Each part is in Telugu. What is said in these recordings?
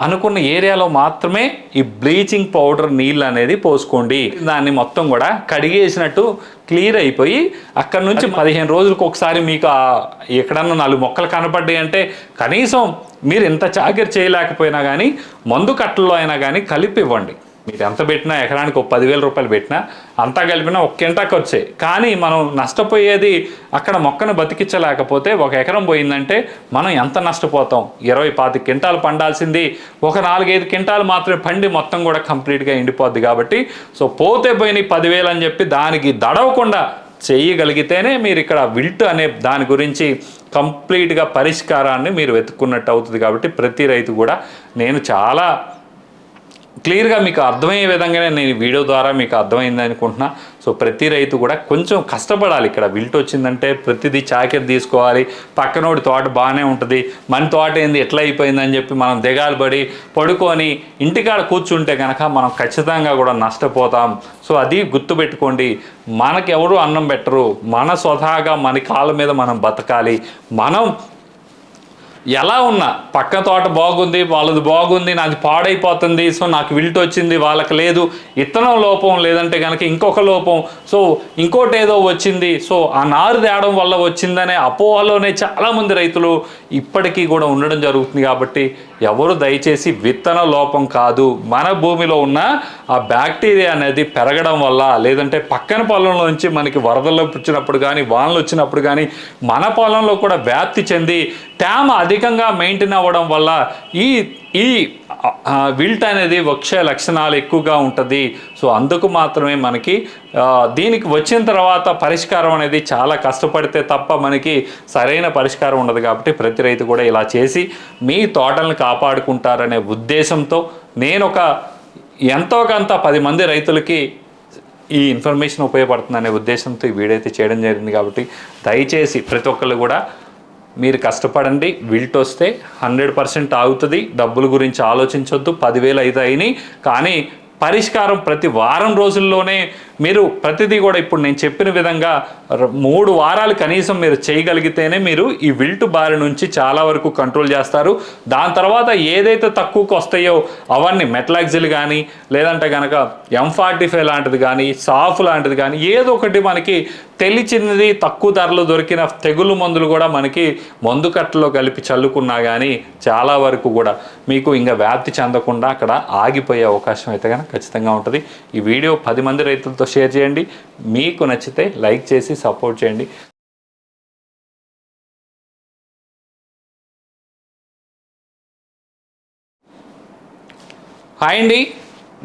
అనుకున్న ఏరియాలో మాత్రమే ఈ బ్లీచింగ్ పౌడర్ నీళ్ళు అనేది పోసుకోండి. దాన్ని మొత్తం కూడా కడిగేసినట్టు క్లియర్ అయిపోయి అక్కడ నుంచి పదిహేను రోజులకు ఒకసారి మీకు ఎక్కడన్నా నాలుగు మొక్కలు కనపడ్డాయి అంటే కనీసం మీరు ఇంత చాకరీ చేయలేకపోయినా కానీ మందు కట్టల్లో అయినా కానీ కలిపి ఇవ్వండి మీరు ఎంత పెట్టినా ఎకరానికి ఒక పదివేల రూపాయలు పెట్టినా అంతా కలిపినా ఒక కింటాకి వచ్చాయి. కానీ మనం నష్టపోయేది అక్కడ మొక్కను బతికించలేకపోతే ఒక ఎకరం పోయిందంటే మనం ఎంత నష్టపోతాం? ఇరవై పాతి క్వింటాలు పండాల్సింది. ఒక నాలుగైదు క్వింటాలు మాత్రమే పండి మొత్తం కూడా కంప్లీట్గా ఎండిపోద్ది కాబట్టి. సో పోతే పోయినాయి పదివేలు అని చెప్పి దానికి దడవకుండా చేయగలిగితేనే మీరు ఇక్కడ విల్ట్ అనే దాని గురించి కంప్లీట్గా పరిష్కారాన్ని మీరు వెతుక్కున్నట్టు అవుతుంది కాబట్టి ప్రతి రైతు కూడా నేను చాలా క్లియర్గా మీకు అర్థమయ్యే విధంగానే నేను వీడియో ద్వారా మీకు అర్థమైంది అనుకుంటున్నా. సో ప్రతి రైతు కూడా కొంచెం కష్టపడాలి. ఇక్కడ విల్ట్ వచ్చిందంటే ప్రతిదీ చాకెట్ తీసుకోవాలి. పక్కనోడి తోట బాగానే ఉంటుంది. మన తోట ఏంది ఎట్లా అయిపోయిందని చెప్పి మనం దిగాలు పడి పడుకొని ఇంటికాడ కూర్చుంటే కనుక మనం ఖచ్చితంగా కూడా నష్టపోతాం. సో అది గుర్తుపెట్టుకోండి. మనకి అన్నం పెట్టరు. మన స్వతహాగా మన కాళ్ళ మీద మనం బతకాలి. మనం ఎలా ఉన్నా పక్క తోట బాగుంది వాళ్ళది బాగుంది నాది పాడైపోతుంది సో నాకు విల్ట్ వచ్చింది వాళ్ళకి లేదు ఇత్తనం లోపం లేదంటే కనుక ఇంకొక లోపం సో ఇంకోటి ఏదో వచ్చింది సో ఆ నారు తేవడం వల్ల వచ్చిందనే అపోహలోనే చాలామంది రైతులు ఇప్పటికీ కూడా ఉండడం జరుగుతుంది కాబట్టి ఎవరు దయచేసి విత్తన లోపం కాదు. మన భూమిలో ఉన్న ఆ బ్యాక్టీరియా అనేది పెరగడం వల్ల లేదంటే పక్కన పొలంలో నుంచి మనకి వరదలు వచ్చినప్పుడు కానీ వానలు వచ్చినప్పుడు కానీ మన పొలంలో కూడా వ్యాప్తి చెంది తేమ అధికంగా మెయింటైన్ అవ్వడం వల్ల ఈ ఈ విల్ట్ అనేది వక్ష లక్షణాలు ఎక్కువగా ఉంటుంది. సో అందుకు మాత్రమే మనకి దీనికి వచ్చిన తర్వాత పరిష్కారం అనేది చాలా కష్టపడితే తప్ప మనకి సరైన పరిష్కారం ఉండదు కాబట్టి ప్రతి రైతు కూడా ఇలా చేసి మీ తోటలను కాపాడుకుంటారనే ఉద్దేశంతో నేను ఒక ఎంతో కొంత పది మంది రైతులకి ఈ ఇన్ఫర్మేషన్ ఉపయోగపడుతుందనే ఉద్దేశంతో ఈ వీడియో అయితే చేయడం జరిగింది కాబట్టి దయచేసి ప్రతి ఒక్కళ్ళు కూడా మీరు కష్టపడండి విల్ట్ వస్తే హండ్రెడ్ పర్సెంట్ ఆగుతుంది. డబ్బుల గురించి ఆలోచించొద్దు. పదివేలు అవుతాయని కానీ పరిష్కారం ప్రతి వారం రోజుల్లోనే మీరు ప్రతిదీ కూడా ఇప్పుడు నేను చెప్పిన విధంగా మూడు వారాలు కనీసం మీరు చేయగలిగితేనే మీరు ఈ విల్ట్ బారి నుంచి చాలా వరకు కంట్రోల్ చేస్తారు. దాని తర్వాత ఏదైతే తక్కువకు వస్తాయో అవన్నీ మెట్లాక్జిల్ కానీ లేదంటే కనుక ఎం ఫార్టీ ఫైవ్ లాంటిది కానీ సాఫ్ లాంటిది కానీ ఏదో ఒకటి మనకి తెలిచినది తక్కువ ధరలో దొరికిన తెగులు మందులు కూడా మనకి మందు కట్టలో కలిపి చల్లుకున్నా కానీ చాలా వరకు కూడా మీకు ఇంకా వ్యాప్తి చెందకుండా అక్కడ ఆగిపోయే అవకాశం అయితే కనుక ఖచ్చితంగా ఉంటుంది. ఈ వీడియో పది మంది రైతులతో షేర్ చేయండి. మీకు నచ్చితే లైక్ చేసి సపోర్ట్ చేయండి. హాయ్ అండి.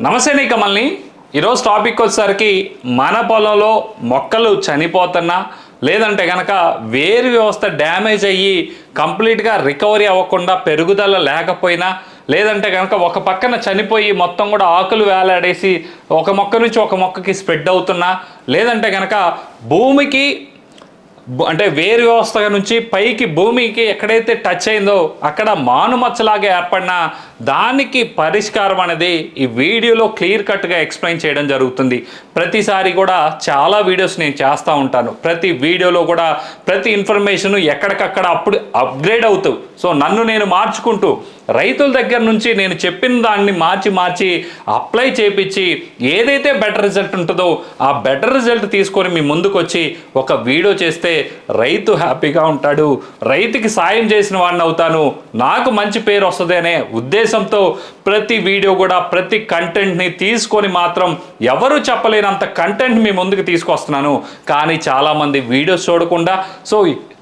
నమస్తే అండి కమల్ని. ఈరోజు టాపిక్ వచ్చేసరికి మన పొలంలో మొక్కలు చనిపోతున్నా లేదంటే కనుక వేరు వ్యవస్థ డ్యామేజ్ అయ్యి కంప్లీట్గా రికవరీ అవ్వకుండా పెరుగుదల లేకపోయినా లేదంటే కనుక ఒక పక్కన చనిపోయి మొత్తం కూడా ఆకులు వేలాడేసి ఒక మొక్క నుంచి ఒక మొక్కకి స్ప్రెడ్ అవుతున్నా లేదంటే కనుక భూమికి అంటే వేరు వ్యవస్థ నుంచి పైకి భూమికి ఎక్కడైతే టచ్ అయిందో అక్కడ మానుమచ్చలాగా ఏర్పడిన దానికి పరిష్కారం అనేది ఈ వీడియోలో క్లియర్ కట్గా ఎక్స్ప్లెయిన్ చేయడం జరుగుతుంది. ప్రతిసారి కూడా చాలా వీడియోస్ నేను చేస్తూ ఉంటాను. ప్రతి వీడియోలో కూడా ప్రతి ఇన్ఫర్మేషన్ ఎక్కడికక్కడ అప్పుడు అప్గ్రేడ్ అవుతూ సో నన్ను నేను మార్చుకుంటూ రైతుల దగ్గర నుంచి నేను చెప్పిన దాన్ని మార్చి మార్చి అప్లై చేపించి ఏదైతే బెటర్ రిజల్ట్ ఉంటుందో ఆ బెటర్ రిజల్ట్ తీసుకొని మీ ముందుకు వచ్చి ఒక వీడియో చేస్తే రైతు హ్యాపీగా ఉంటాడు. రైతుకి సాయం చేసిన వాడిని అవుతాను. నాకు మంచి పేరు వస్తుంది అనే ఉద్దేశంతో ప్రతి వీడియో కూడా ప్రతి కంటెంట్ని తీసుకొని మాత్రం ఎవరు చెప్పలేనంత కంటెంట్ మీ ముందుకు తీసుకొస్తున్నాను. కానీ చాలామంది వీడియోస్ చూడకుండా సో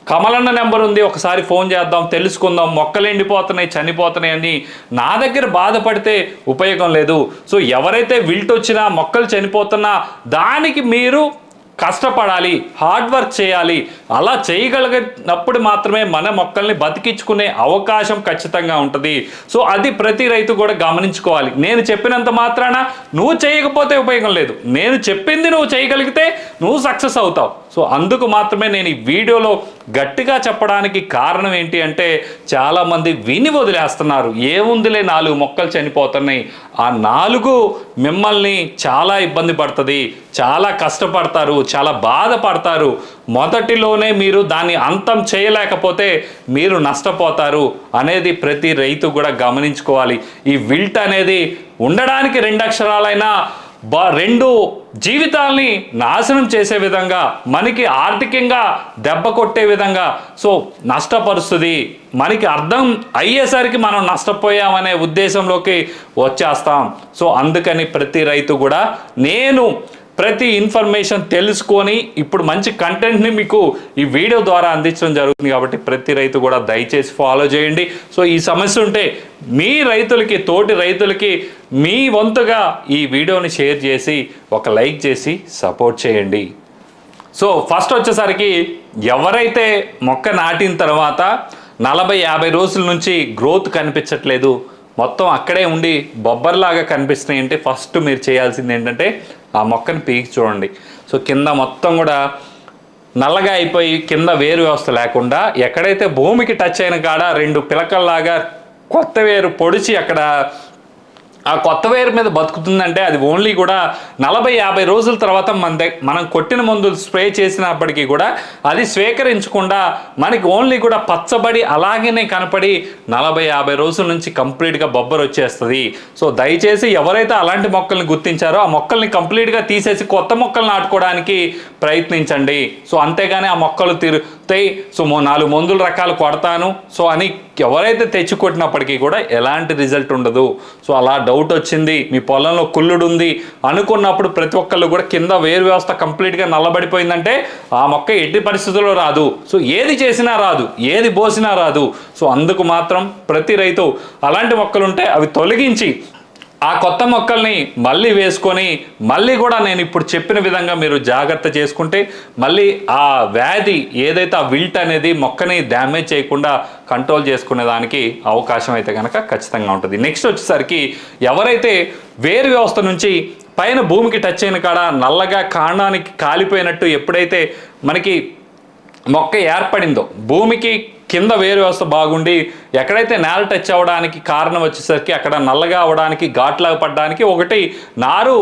కమలన్న నెంబర్ ఉంది ఒకసారి ఫోన్ చేద్దాం తెలుసుకుందాం మొక్కలు ఎండిపోతున్నాయి చనిపోతున్నాయి అని నా దగ్గర బాధపడితే ఉపయోగం లేదు. సో ఎవరైతే విల్ట్ వచ్చినా మొక్కలు చనిపోతున్నా దానికి మీరు కష్టపడాలి హార్డ్ వర్క్ చేయాలి. అలా చేయగలిగినప్పుడు మాత్రమే మన మొక్కల్ని బతికించుకునే అవకాశం ఖచ్చితంగా ఉంటుంది. సో అది ప్రతి రైతు కూడా గమనించుకోవాలి. నేను చెప్పినంత మాత్రాన నువ్వు చేయకపోతే ఉపయోగం లేదు. నేను చెప్పింది నువ్వు చేయగలిగితే నువ్వు సక్సెస్ అవుతావు. సో అందుకు మాత్రమే నేను ఈ వీడియోలో గట్టిగా చెప్పడానికి కారణం ఏంటి అంటే చాలామంది విని వదిలేస్తున్నారు. ఏముందిలే నాలుగు మొక్కలు చనిపోతున్నాయి. ఆ నాలుగు మిమ్మల్ని చాలా ఇబ్బంది పడుతుంది చాలా కష్టపడతారు చాలా బాధపడతారు. మొదటిలోనే మీరు దాన్ని అంతం చేయలేకపోతే మీరు నష్టపోతారు అనేది ప్రతి రైతు కూడా గమనించుకోవాలి. ఈ విల్ట్ అనేది ఉండడానికి రెండు అక్షరాలైనా బా రెండు జీవితాల్ని నాశనం చేసే విధంగా మనకి ఆర్థికంగా దెబ్బ కొట్టే విధంగా. సో నష్టపరుస్తుంది. మనకి అర్థం అయ్యేసరికి మనం నష్టపోయామనే ఉద్దేశంలోకి వచ్చేస్తాం. సో అందుకని ప్రతి రైతు కూడా నేను ప్రతి ఇన్ఫర్మేషన్ తెలుసుకొని ఇప్పుడు మంచి కంటెంట్ని మీకు ఈ వీడియో ద్వారా అందించడం జరుగుతుంది కాబట్టి ప్రతి రైతు కూడా దయచేసి ఫాలో చేయండి. సో ఈ సమస్య ఉంటే మీ రైతులకి తోటి రైతులకి మీ వంతుగా ఈ వీడియోని షేర్ చేసి ఒక లైక్ చేసి సపోర్ట్ చేయండి. సో ఫస్ట్ వచ్చేసరికి ఎవరైతే మొక్క నాటిన తర్వాత నలభై యాభై రోజుల నుంచి గ్రోత్ కనిపించట్లేదు మొత్తం అక్కడే ఉండి బొబ్బర్లాగా కనిపిస్తున్నాయి అంటే ఫస్ట్ మీరు చేయాల్సింది ఏంటంటే ఆ మొక్కని పీకి చూడండి. సో కింద మొత్తం కూడా నల్లగా అయిపోయి కింద వేరు వ్యవస్థ లేకుండా ఎక్కడైతే భూమికి టచ్ అయిన కాడ రెండు పిలకల్లాగా కొత్త వేరు పొడిచి అక్కడ ఆ కొత్త వేరు మీద బతుకుతుందంటే అది ఓన్లీ కూడా నలభై యాభై రోజుల తర్వాత మన మనం కొట్టిన మందులు స్ప్రే చేసినప్పటికీ కూడా అది స్వీకరించకుండా మనకి ఓన్లీ కూడా పచ్చబడి అలాగనే కనపడి నలభై యాభై రోజుల నుంచి కంప్లీట్గా బొబ్బరు వచ్చేస్తుంది. సో దయచేసి ఎవరైతే అలాంటి మొక్కల్ని గుర్తించారో ఆ మొక్కల్ని కంప్లీట్గా తీసేసి కొత్త మొక్కలు నాటుకోవడానికి ప్రయత్నించండి. సో అంతేగాని ఆ మొక్కలు వస్తాయి. సో మో నాలుగు మందుల రకాలు కొడతాను. సో అని ఎవరైతే తెచ్చి కొట్టినప్పటికీ కూడా ఎలాంటి రిజల్ట్ ఉండదు. సో అలా డౌట్ వచ్చింది. మీ పొలంలో కుళ్ళుడు ఉంది. అనుకున్నప్పుడు ప్రతి ఒక్కళ్ళు కూడా కింద వేరు వ్యవస్థ కంప్లీట్గా నల్లబడిపోయిందంటే ఆ మొక్క ఎట్టి పరిస్థితుల్లో రాదు. సో ఏది చేసినా రాదు. ఏది పోసినా రాదు. సో అందుకు మాత్రం ప్రతి రైతు అలాంటి మొక్కలు ఉంటే అవి తొలగించి ఆ కొత్త మొక్కల్ని మళ్ళీ వేసుకొని మళ్ళీ కూడా నేను ఇప్పుడు చెప్పిన విధంగా మీరు జాగ్రత్త చేసుకుంటే మళ్ళీ ఆ వ్యాధి ఏదైతే ఆ విల్ట్ అనేది మొక్కని డ్యామేజ్ చేయకుండా కంట్రోల్ చేసుకునే దానికి అవకాశం అయితే కనుక ఖచ్చితంగా ఉంటుంది. నెక్స్ట్ వచ్చేసరికి ఎవరైతే వేరు వ్యవస్థ నుంచి పైన భూమికి టచ్ అయిన కాడ నల్లగా కాండానికి కాలిపోయినట్టు ఎప్పుడైతే మనకి మొక్క ఏర్పడిందో భూమికి కింద వేరు వ్యవస్థ బాగుండి ఎక్కడైతే నేల టచ్ అవ్వడానికి కారణం వచ్చేసరికి అక్కడ నల్లగా అవ్వడానికి ఘాట్లాగా పడడానికి ఒకటి నారు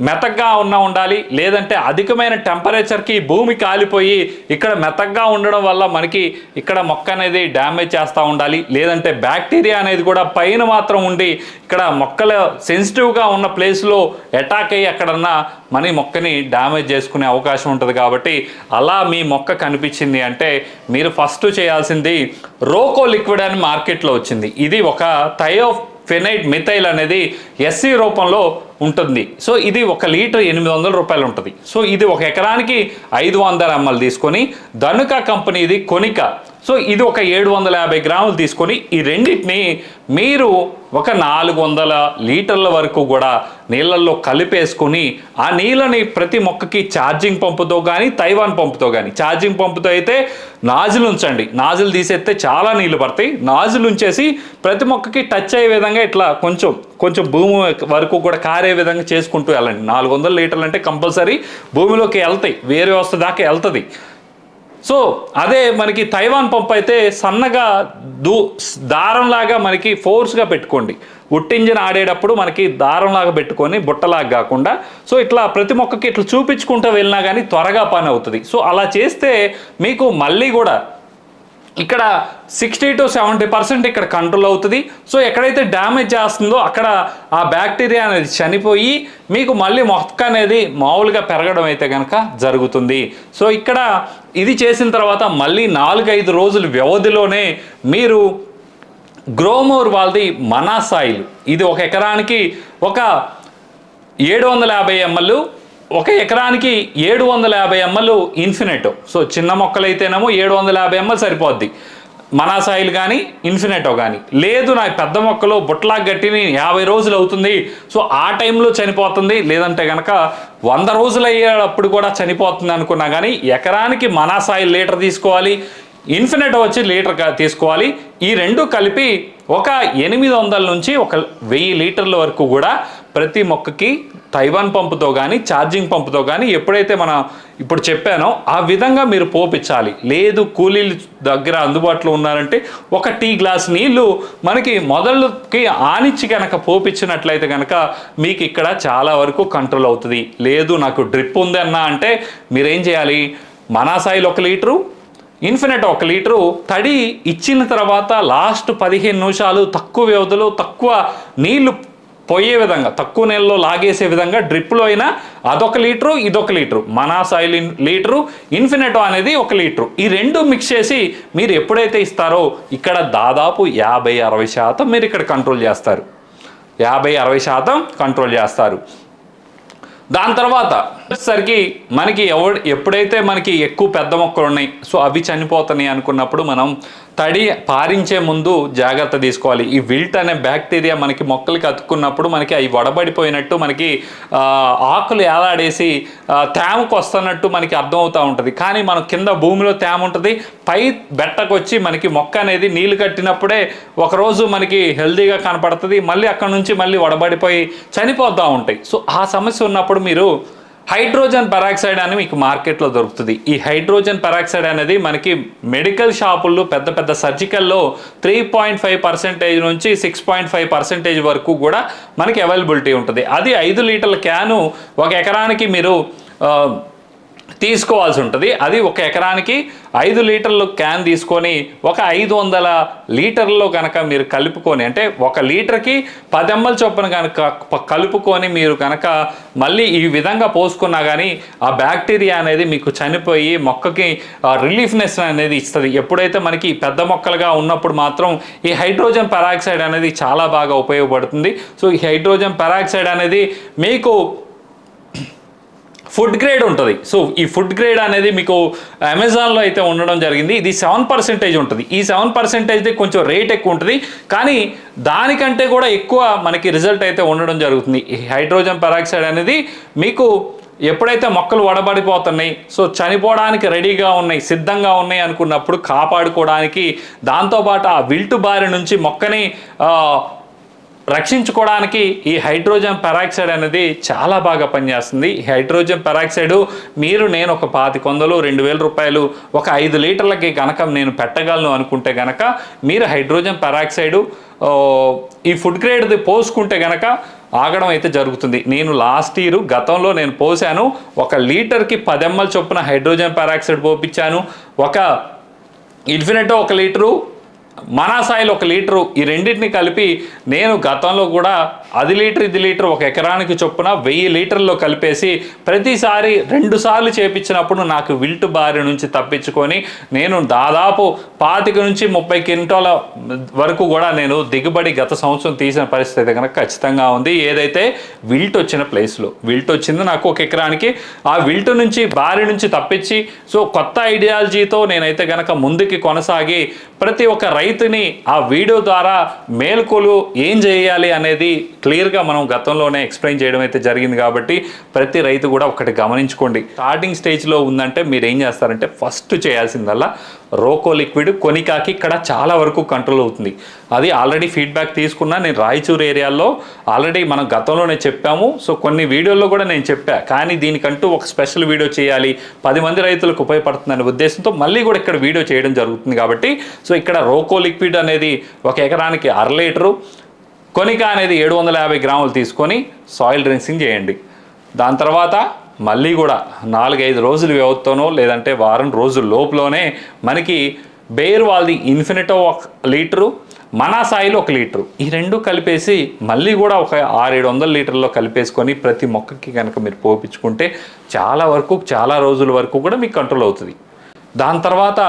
మెతగ్గా ఉన్న ఉండాలి లేదంటే అధికమైన టెంపరేచర్కి భూమి కాలిపోయి ఇక్కడ మెతగ్గా ఉండడం వల్ల మనకి ఇక్కడ మొక్క అనేది డ్యామేజ్ చేస్తూ ఉండాలి లేదంటే బ్యాక్టీరియా అనేది కూడా పైన మాత్రం ఉండి ఇక్కడ మొక్కలు సెన్సిటివ్గా ఉన్న ప్లేస్లో అటాక్ అయ్యి ఎక్కడన్నా మన మొక్కని డ్యామేజ్ చేసుకునే అవకాశం ఉంటుంది కాబట్టి అలా మీ మొక్క కనిపించింది అంటే మీరు ఫస్ట్ చేయాల్సింది రోకో లిక్విడ్ అని మార్కెట్లో వచ్చింది. ఇది ఒక థయో ఫెనైట్ మిథైల్ అనేది ఎస్సీ రూపంలో ఉంటుంది. సో ఇది ఒక లీటర్ ఎనిమిది వందల రూపాయలు ఉంటుంది. సో ఇది ఒక ఎకరానికి ఐదు వందల ఎంఎల్ తీసుకొని ధనుక కంపెనీది కొనిక సో ఇది ఒక ఏడు వందల యాభై గ్రాములు తీసుకొని ఈ రెండింటిని మీరు ఒక నాలుగు వందల లీటర్ల వరకు కూడా నీళ్ళల్లో కలిపేసుకొని ఆ నీళ్ళని ప్రతి మొక్కకి ఛార్జింగ్ పంపుతో కానీ తైవాన్ పంపుతో కానీ ఛార్జింగ్ పంపుతో అయితే నాజులు ఉంచండి. నాజులు తీసేస్తే చాలా నీళ్ళు పడతాయి. నాజులు ఉంచేసి ప్రతి మొక్కకి టచ్ అయ్యే విధంగా ఇట్లా కొంచెం కొంచెం భూమి వరకు కూడా కారే విధంగా చేసుకుంటూ వెళ్ళండి. నాలుగు వందల లీటర్లు అంటే కంపల్సరీ భూమిలోకి వెళ్తాయి. వేరే వ్యవస్థ దాకా వెళ్తుంది. సో అదే మనకి తైవాన్ పంప్ అయితే సన్నగా దూ దారంలాగా మనకి ఫోర్స్గా పెట్టుకోండి. ఉట్టింజన్ ఆడేటప్పుడు మనకి దారంలాగా పెట్టుకొని బుట్టలాగా కాకుండా సో ఇట్లా ప్రతి మొక్కకి ఇట్లా చూపించుకుంటూ వెళ్ళినా కానీ త్వరగా పని అవుతుంది. సో అలా చేస్తే మీకు మళ్ళీ కూడా ఇక్కడ సిక్స్టీ టు సెవెంటీ పర్సెంట్ ఇక్కడ కంట్రోల్ అవుతుంది. సో ఎక్కడైతే డ్యామేజ్ చేస్తుందో అక్కడ ఆ బ్యాక్టీరియా అనేది చనిపోయి మీకు మళ్ళీ మొక్క అనేది మామూలుగా పెరగడం అయితే కనుక జరుగుతుంది. సో ఇక్కడ ఇది చేసిన తర్వాత మళ్ళీ నాలుగైదు రోజుల వ్యవధిలోనే మీరు గ్రోమోర్ వాళ్ళది మనాసాయిల్. ఇది ఒక ఎకరానికి ఒక ఏడు వందల యాభై ఎంఎల్ ఒక ఎకరానికి ఏడు వందల యాభై ఎంఎల్ ఇన్ఫినిట్ సో చిన్న మొక్కలైతేనేమో ఏడు వందల యాభై ఎంఎల్ సరిపోద్ది. మనాసాయిల్ కానీ ఇన్ఫినెటో కానీ లేదు నా పెద్ద మొక్కలు బుట్లాగ్ గట్టిని యాభై రోజులు అవుతుంది. సో ఆ టైంలో చనిపోతుంది. లేదంటే కనుక వంద రోజులు అయ్యేటప్పుడు కూడా చనిపోతుంది అనుకున్నా కానీ ఎకరానికి మనాసాయిల్ లీటర్ తీసుకోవాలి. ఇన్ఫినెట్ వచ్చి లీటర్ తీసుకోవాలి. ఈ రెండు కలిపి ఒక ఎనిమిది వందల నుంచి ఒక వెయ్యి లీటర్ల వరకు కూడా ప్రతి మొక్కకి తైవాన్ పంపుతో కానీ ఛార్జింగ్ పంపుతో కానీ ఎప్పుడైతే మన ఇప్పుడు చెప్పానో ఆ విధంగా మీరు పోపించాలి లేదు కూలీలు దగ్గర అందుబాటులో ఉన్నారంటే ఒక టీ గ్లాస్ నీళ్ళు మనకి మొదలుకి ఆనిచ్చి కనుక పోపించినట్లయితే కనుక మీకు ఇక్కడ చాలా వరకు కంట్రోల్ అవుతుంది. లేదు నాకు డ్రిప్ ఉంది అంటే మీరేం చేయాలి? మనాసాయిల్ ఒక లీటరు ఇన్ఫినిట్ ఒక లీటరు తడి ఇచ్చిన తర్వాత లాస్ట్ పదిహేను నిమిషాలు తక్కువ వ్యవధిలో తక్కువ నీళ్ళు పోయే విధంగా తక్కువ నీళ్ళలో లాగేసే విధంగా డ్రిప్లో అయినా అదొక లీటరు ఇదొక లీటరు. మనాసాయిల్ లీటరు ఇన్ఫినెటో అనేది ఒక లీటరు. ఈ రెండు మిక్స్ చేసి మీరు ఎప్పుడైతే ఇస్తారో ఇక్కడ దాదాపు యాభై అరవై శాతం మీరు ఇక్కడ కంట్రోల్ చేస్తారు. యాభై అరవై శాతం కంట్రోల్ చేస్తారు. దాని తర్వాత వచ్చేసరికి మనకి ఎవ ఎప్పుడైతే మనకి ఎక్కువ పెద్ద మొక్కలు ఉన్నాయి సో అవి చనిపోతున్నాయి అనుకున్నప్పుడు మనం తడి పారించే ముందు జాగ్రత్త తీసుకోవాలి. ఈ విల్ట్ అనే బ్యాక్టీరియా మనకి మొక్కలకి అతుక్కున్నప్పుడు మనకి అవి వడబడిపోయినట్టు మనకి ఆకులు ఏలాడేసి తేమకు వస్తున్నట్టు మనకి అర్థమవుతూ ఉంటుంది. కానీ మనం కింద భూమిలో తేమ ఉంటుంది. పై బెట్టకొచ్చి మనకి మొక్క అనేది నీళ్ళు కట్టినప్పుడే ఒకరోజు మనకి హెల్దీగా కనపడుతుంది. మళ్ళీ అక్కడ నుంచి మళ్ళీ వడబడిపోయి చనిపోతూ ఉంటాయి. సో ఆ సమస్య ఉన్నప్పుడు మీరు హైడ్రోజన్ పెరాక్సైడ్ అని మీకు మార్కెట్లో దొరుకుతుంది. ఈ హైడ్రోజన్ పెరాక్సైడ్ అనేది మనకి మెడికల్ షాపుల్లో పెద్ద పెద్ద సర్జికల్లో త్రీ పాయింట్ ఫైవ్ పర్సెంటేజ్ నుంచి సిక్స్ పాయింట్ ఫైవ్ పర్సెంటేజ్ వరకు కూడా మనకి అవైలబిలిటీ ఉంటుంది. అది ఐదు లీటర్ల క్యాను ఒక ఎకరానికి మీరు తీసుకోవాల్సి ఉంటుంది. అది ఒక ఎకరానికి ఐదు లీటర్లు క్యాన్ తీసుకొని ఒక ఐదు వందల లీటర్లో కనుక మీరు కలుపుకొని అంటే ఒక లీటర్కి పది ఎంఎల్ చొప్పున కనుక కలుపుకొని మీరు కనుక మళ్ళీ ఈ విధంగా పోసుకున్నా కానీ ఆ బ్యాక్టీరియా అనేది మీకు చనిపోయి మొక్కకి రిలీఫ్నెస్ అనేది ఇస్తుంది. ఎప్పుడైతే మనకి పెద్ద మొక్కలుగా ఉన్నప్పుడు మాత్రం ఈ హైడ్రోజన్ పెరాక్సైడ్ అనేది చాలా బాగా ఉపయోగపడుతుంది. సో ఈ హైడ్రోజన్ పెరాక్సైడ్ అనేది మీకు ఫుడ్ గ్రేడ్ ఉంటుంది. సో ఈ ఫుడ్ గ్రేడ్ అనేది మీకు అమెజాన్లో అయితే ఉండడం జరిగింది. ఇది సెవెన్ పర్సెంటేజ్ ఉంటుంది. ఈ సెవెన్ పర్సెంటేజ్ కొంచెం రేట్ ఎక్కువ ఉంటుంది. కానీ దానికంటే కూడా ఎక్కువ మనకి రిజల్ట్ అయితే ఉండడం జరుగుతుంది. ఈ హైడ్రోజన్ పెరాక్సైడ్ అనేది మీకు ఎప్పుడైతే మొక్కలు వడబడిపోతున్నాయి సో చనిపోవడానికి రెడీగా ఉన్నాయి సిద్ధంగా ఉన్నాయి అనుకున్నప్పుడు కాపాడుకోవడానికి దాంతోపాటు ఆ విల్టు బారి నుంచి మొక్కని రక్షించుకోవడానికి ఈ హైడ్రోజన్ పెరాక్సైడ్ అనేది చాలా బాగా పనిచేస్తుంది. ఈ హైడ్రోజన్ పెరాక్సైడ్ మీరు నేను ఒక పాతి కొందలు రెండు వేల రూపాయలు ఒక ఐదు లీటర్లకి కనుక నేను పెట్టగలను అనుకుంటే గనక మీరు హైడ్రోజన్ పెరాక్సైడ్ ఈ ఫుడ్ గ్రేడ్ది పోసుకుంటే గనక ఆగడం అయితే జరుగుతుంది. నేను లాస్ట్ ఇయర్ గతంలో నేను పోసాను. ఒక లీటర్కి పది ఎంఎల్ చొప్పున హైడ్రోజన్ పెరాక్సైడ్ పోపించాను ఒక ఇన్ఫినెటో ఒక లీటరు మనాసాయిల్ ఒక లీటరు ఈ రెండింటిని కలిపి నేను గతంలో కూడా అది లీటర్ ఇది లీటర్ ఒక ఎకరానికి చొప్పున వెయ్యి లీటర్లో కలిపేసి ప్రతిసారి రెండు సార్లు చేపించినప్పుడు నాకు విల్ట్ బారి నుంచి తప్పించుకొని నేను దాదాపు పాతిక నుంచి ముప్పై క్వింటాల వరకు కూడా నేను దిగుబడి గత సంవత్సరం తీసిన పరిస్థితి కనుక ఖచ్చితంగా ఉంది. ఏదైతే విల్ట్ వచ్చిన ప్లేస్లో విల్ట్ వచ్చింది నాకు ఒక ఎకరానికి ఆ విల్ట్ నుంచి బారి నుంచి తప్పించి సో కొత్త ఐడియాలజీతో నేనైతే కనుక ముందుకి కొనసాగి ప్రతి ఒక్క రైతుని ఆ వీడియో ద్వారా మేల్కొలు ఏం చేయాలి అనేది క్లియర్గా మనం గతంలోనే ఎక్స్ప్లెయిన్ చేయడం అయితే జరిగింది కాబట్టి ప్రతి రైతు కూడా ఒకటి గమనించుకోండి. స్టార్టింగ్ స్టేజ్లో ఉందంటే మీరు ఏం చేస్తారంటే ఫస్ట్ చేయాల్సిందల్లా రోకో లిక్విడ్ కొనికాకి ఇక్కడ చాలా వరకు కంట్రోల్ అవుతుంది. అది ఆల్రెడీ ఫీడ్బ్యాక్ తీసుకున్నా నేను రాయచూరు ఏరియాలో ఆల్రెడీ మనం గతంలోనే చెప్పాము. సో కొన్ని వీడియోల్లో కూడా నేను చెప్పా. కానీ దీనికంటూ ఒక స్పెషల్ వీడియో చేయాలి. పది మంది రైతులకు ఉపయోగపడుతుందనే ఉద్దేశంతో మళ్ళీ కూడా ఇక్కడ వీడియో చేయడం జరుగుతుంది కాబట్టి సో ఇక్కడ రోకో లిక్విడ్ అనేది ఒక ఎకరానికి అర లీటరు కొనిక అనేది ఏడు వందల యాభై గ్రాములు తీసుకొని సాయిల్ డ్రెన్సింగ్ చేయండి. దాని తర్వాత మళ్ళీ కూడా నాలుగైదు రోజులు వ్యవధితోనో లేదంటే వారం రోజుల లోపులోనే మనకి బేర్ వాళ్ళది ఇన్ఫినిటో ఒక లీటరు మనాసాయిల్ ఒక లీటరు. ఈ రెండు కలిపేసి మళ్ళీ కూడా ఒక ఆరేడు వందల లీటర్లో కలిపేసుకొని ప్రతి మొక్కకి కనుక మీరు పోపించుకుంటే చాలా వరకు చాలా రోజుల వరకు కూడా మీకు కంట్రోల్ అవుతుంది. దాని తర్వాత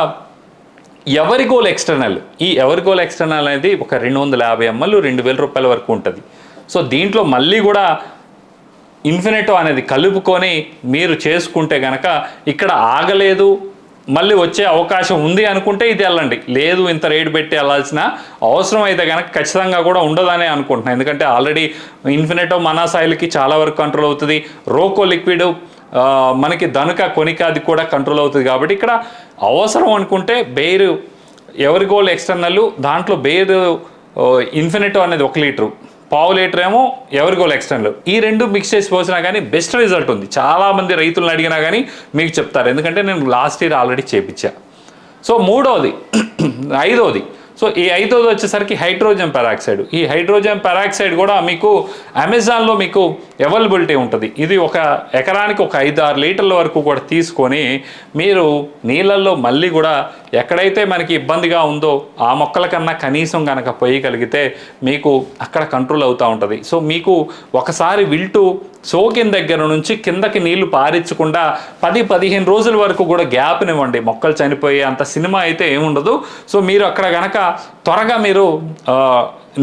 ఎవరి గోల్ ఎక్స్టర్నల్ ఈ ఎవరి గోల్ ఎక్స్టర్నల్ అనేది ఒక రెండు వందల యాభై ఎంఎల్ రెండు వేల రూపాయల వరకు ఉంటుంది. సో దీంట్లో మళ్ళీ కూడా ఇన్ఫినిటో అనేది కలుపుకొని మీరు చేసుకుంటే గనక ఇక్కడ ఆగలేదు మళ్ళీ వచ్చే అవకాశం ఉంది అనుకుంటే ఇది వెళ్ళండి. లేదు ఇంత రేటు పెట్టి వెళ్ళాల్సిన అవసరం అయితే కనుక ఖచ్చితంగా కూడా ఉండదనే అనుకుంటున్నాను ఎందుకంటే ఆల్రెడీ ఇన్ఫినిటో మనాసాయిల్కి చాలా వరకు కంట్రోల్ అవుతుంది. రోకో లిక్విడ్ మనకి ధనుక కొనికాది కూడా కంట్రోల్ అవుతుంది కాబట్టి ఇక్కడ అవసరం అనుకుంటే బెయిర్ ఎవరి గోల్ ఎక్స్టర్నల్ దాంట్లో బెయిర్ ఇన్ఫినిటో అనేది ఒక లీటరు. పావు లీటర్ ఏమో ఎవరిగోల్ ఎక్స్టర్నల్ ఈ రెండు మిక్స్ చేసి పోసినా కానీ బెస్ట్ రిజల్ట్ ఉంది. చాలామంది రైతులను అడిగినా కానీ మీకు చెప్తారు. ఎందుకంటే నేను లాస్ట్ ఇయర్ ఆల్రెడీ చేపించా. సో మూడవది ఐదవది సో ఈ ఐదోది వచ్చేసరికి హైడ్రోజన్ పెరాక్సైడ్. ఈ హైడ్రోజన్ పెరాక్సైడ్ కూడా మీకు అమెజాన్లో మీకు అవైలబిలిటీ ఉంటుంది. ఇది ఒక ఎకరానికి ఒక ఐదు ఆరు లీటర్ల వరకు కూడా తీసుకొని మీరు నీళ్ళల్లో మళ్ళీ కూడా ఎక్కడైతే మనకి ఇబ్బందిగా ఉందో ఆ మొక్కల కన్నా కనీసం కనుక పోయగలిగితే మీకు అక్కడ కంట్రోల్ అవుతూ ఉంటుంది. సో మీకు ఒకసారి విల్టు సోకిన దగ్గర నుంచి కిందకి నీళ్ళు పారించకుండా పది పదిహేను రోజుల వరకు కూడా గ్యాప్నివ్వండి. మొక్కలు చనిపోయే అంత సినిమా అయితే ఏముండదు. సో మీరు అక్కడ కనుక త్వరగా మీరు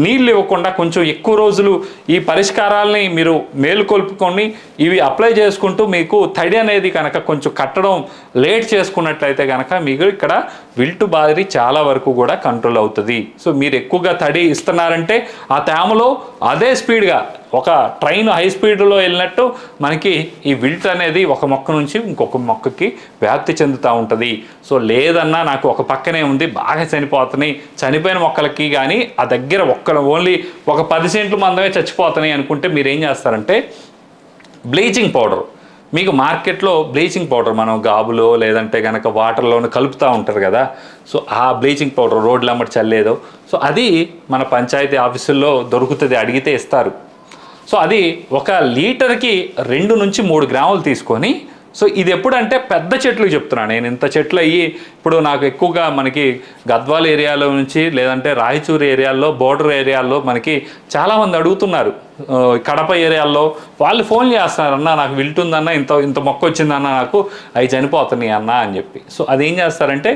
నీళ్ళు ఇవ్వకుండా కొంచెం ఎక్కువ రోజులు ఈ పరిష్కారాలని మీరు మేలుకొల్పుకొని ఇవి అప్లై చేసుకుంటూ మీకు తడి అనేది కనుక కొంచెం కట్టడం లేట్ చేసుకున్నట్లయితే కనుక మీకు ఇక్కడ విల్టు బారి చాలా వరకు కూడా కంట్రోల్ అవుతుంది. సో మీరు ఎక్కువగా తడి ఇస్తున్నారంటే ఆ తేమలో అదే స్పీడ్గా ఒక ట్రైన్ హై స్పీడ్లో వెళ్ళినట్టు మనకి ఈ విల్ట్ అనేది ఒక మొక్క నుంచి ఇంకొక మొక్కకి వ్యాప్తి చెందుతూ ఉంటుంది. సో లేదన్నా నాకు ఒక పక్కనే ఉంది బాగా చనిపోతున్నాయి చనిపోయిన మొక్కలకి కానీ ఆ దగ్గర ఒక్క ఓన్లీ ఒక పది సెంట్లు మందమే చచ్చిపోతున్నాయి అనుకుంటే మీరు ఏం చేస్తారంటే బ్లీచింగ్ పౌడర్. మీకు మార్కెట్లో బ్లీచింగ్ పౌడర్ మనం గాబులో లేదంటే కనుక వాటర్లోనే కలుపుతూ ఉంటారు కదా. సో ఆ బ్లీచింగ్ పౌడర్ రోడ్లు అమ్మటి చల్లేదో. సో అది మన పంచాయతీ ఆఫీసుల్లో దొరుకుతుంది అడిగితే ఇస్తారు. సో అది ఒక లీటర్కి రెండు నుంచి మూడు గ్రాములు తీసుకొని సో ఇది ఎప్పుడంటే పెద్ద చెట్లు చెప్తున్నాను నేను. ఇంత చెట్లు అయ్యి ఇప్పుడు నాకు ఎక్కువగా మనకి గద్వాల్ ఏరియాలో నుంచి లేదంటే రాయచూరు ఏరియాల్లో బోర్డర్ ఏరియాల్లో మనకి చాలామంది అడుగుతున్నారు. కడప ఏరియాల్లో వాళ్ళు ఫోన్ చేస్తున్నారు అన్న నాకు విల్టుందన్న ఇంత ఇంత మొక్క వచ్చిందన్న నాకు అవి చనిపోతున్నాయి అన్న అని చెప్పి. సో అది ఏం చేస్తారంటే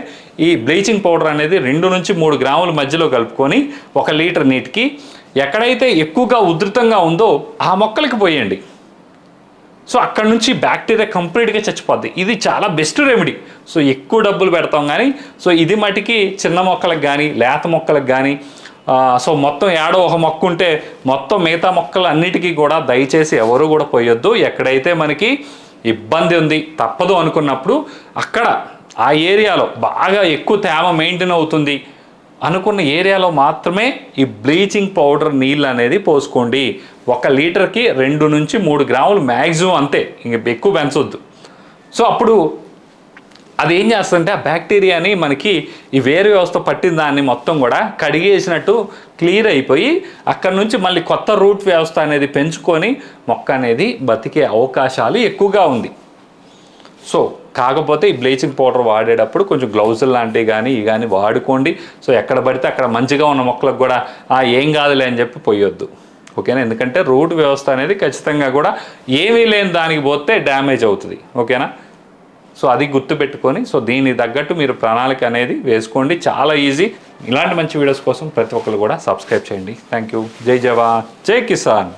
ఈ బ్లీచింగ్ పౌడర్ అనేది రెండు నుంచి మూడు గ్రాముల మధ్యలో కలుపుకొని ఒక లీటర్ నీటికి ఎక్కడైతే ఎక్కువగా ఉధృతంగా ఉందో ఆ మొక్కలకి పోయండి. సో అక్కడ నుంచి బ్యాక్టీరియా కంప్లీట్గా చచ్చిపోద్ది. ఇది చాలా బెస్ట్ రెమెడీ సో ఎక్కువ డబ్బులు పెడతాం కానీ సో ఇది మటుకి చిన్న మొక్కలకు కానీ లేత మొక్కలకు కానీ సో మొత్తం ఏడో ఒక మొక్క ఉంటే మొత్తం మిగతా మొక్కలు అన్నిటికీ కూడా దయచేసి ఎవరు కూడా పోయొద్దు. ఎక్కడైతే మనకి ఇబ్బంది ఉంది తప్పదు అనుకున్నప్పుడు అక్కడ ఆ ఏరియాలో బాగా ఎక్కువ తేమ మెయింటైన్ అవుతుంది. అనుకున్న ఏరియాలో మాత్రమే ఈ బ్లీచింగ్ పౌడర్ నీళ్ళు అనేది పోసుకోండి. ఒక లీటర్కి రెండు నుంచి మూడు గ్రాములు మ్యాక్సిమం అంతే. ఇంక ఎక్కువ పెంచొద్దు. సో అప్పుడు అది ఏం చేస్తుందంటే ఆ బ్యాక్టీరియాని మనకి ఈ వేరు వ్యవస్థ పట్టిన దాన్ని మొత్తం కూడా కడిగేసినట్టు క్లియర్ అయిపోయి అక్కడ నుంచి మళ్ళీ కొత్త రూట్ వ్యవస్థ అనేది పెంచుకొని మొక్క అనేది బతికే అవకాశాలు ఎక్కువగా ఉంది. సో కాకపోతే ఈ బ్లీచింగ్ పౌడర్ వాడేటప్పుడు కొంచెం గ్లౌజులు లాంటివి కానీ ఇవి కానీ వాడుకోండి. సో ఎక్కడ పడితే అక్కడ మంచిగా ఉన్న మొక్కలకు కూడా ఏం కాదులే అని చెప్పి పోయొద్దు. ఓకేనా? ఎందుకంటే రూట్ వ్యవస్థ అనేది ఖచ్చితంగా కూడా ఏమీ లేని దానికి పోతే డ్యామేజ్ అవుతుంది. ఓకేనా? సో అది గుర్తుపెట్టుకొని సో దీనికి తగ్గట్టు మీరు ప్రణాళిక అనేది వేసుకోండి. చాలా ఈజీ. ఇలాంటి మంచి వీడియోస్ కోసం ప్రతి ఒక్కరు కూడా సబ్స్క్రైబ్ చేయండి. థ్యాంక్ యూ జై జవాన్. జై కిసాన్.